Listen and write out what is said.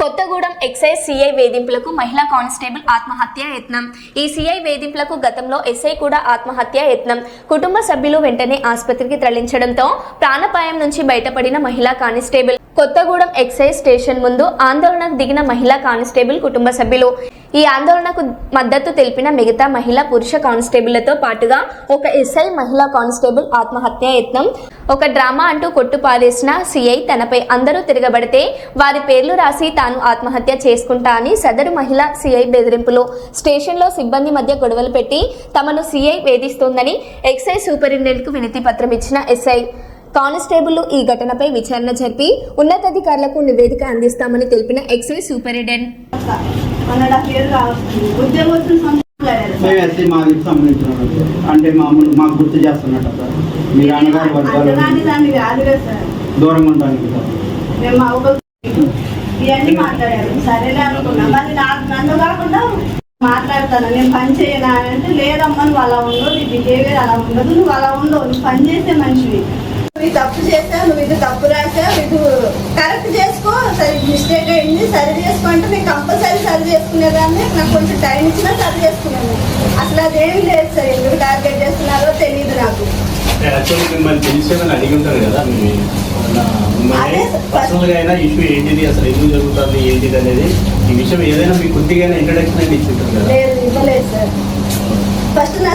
Kothagudem excise CI వేధింపులకు మహిళా constable ఆత్మహత్య యత్నం. ఈ సిఐ వేధింపులకు గతంలో ఎస్ఐ కూడా ఆత్మహత్య యత్నం. కుటుంబ సభ్యులు వెంటనే ఆసుపత్రికి తరలించడంతో ప్రాణపాయం నుంచి బయటపడిన మహిళా కానిస్టేబుల్ కొత్తగూడెం ఎక్సైజ్ స్టేషన్ ముందు ఆందోళనకు దిగిన మహిళా కానిస్టేబుల్ కుటుంబ సభ్యులు. ఈ ఆందోళనకు మద్దతు తెలిపిన మిగతా మహిళా పురుష కానిస్టేబుళ్ళతో పాటుగా ఒక ఎస్ఐ మహిళా కానిస్టేబుల్ ఆత్మహత్య యత్నం ఒక డ్రామా అంటూ కొట్టుపారేసిన సిఐ తనపై అందరూ తిరగబడితే వారి పేర్లు రాసి తాను ఆత్మహత్య చేసుకుంటా అని సదరు మహిళ సిఐ బెదిరింపులు. స్టేషన్లో సిబ్బంది మధ్య గొడవలు పెట్టి తమను సిఐ వేధిస్తోందని ఎక్సైజ్ సూపరింటెండెంట్కు వినతి పత్రం ఇచ్చిన ఎస్ఐ. కానిస్టేబుల్ ఈ ఘటనపై విచారణ జరిపి ఉన్నతాధికారులకు నివేదిక అందిస్తామని తెలిపిన ఎక్సైజ్ సూపరింటెండెంట్. ఉద్యోగస్తులు మేము ఎస్సీ మాదికి సంబంధించిన. అంటే మామూలు మాకు గుర్తు చేస్తున్నట్టు సార్. వర్గాలు సార్. దూరంగా ఉండడానికి సార్. మా ఇవన్నీ మాట్లాడారు. సరేలే అనుకున్నా. మరి నాకు నన్ను కాకుండా మాట్లాడతాను. నేను పని చేయనా అంటే లేదమ్మా నువ్వు అలా ఉండవు. నీ బిహేవియర్ అలా ఉండదు. నువ్వు అలా ఉండవు. నువ్వు పని చేసే మనిషివి. నువ్వు ఇది తప్పు చేసావు. నువ్వు ఇది తప్పు రాసావు. ఇది కరెక్ట్ చేసుకో. సరే మిస్టేక్ అయింది. సరి చేసుకో అంటే చేసుకునేదాన్ని నాకు కొంచెం టైం ఇచ్చినా సరి చేసుకున్నాను. అసలు అదేమి లేదు సార్ ఎందుకు టార్గెట్ చేస్తున్నారో తెలియదు నాకు. యాక్చువల్లీ మిమ్మల్ని అడిగి ఉంటారు కదా మీ అదే మిమ్మల్ని సార్. పర్సనల్గా అయినా ఇష్యూ ఏంటిది అసలు ఎందుకు జరుగుతుంది ఏంటిది అనేది ఈ విషయం ఏదైనా కొద్దిగా ఇంట్రడక్షన్ కదా. ఫస్ట్ నా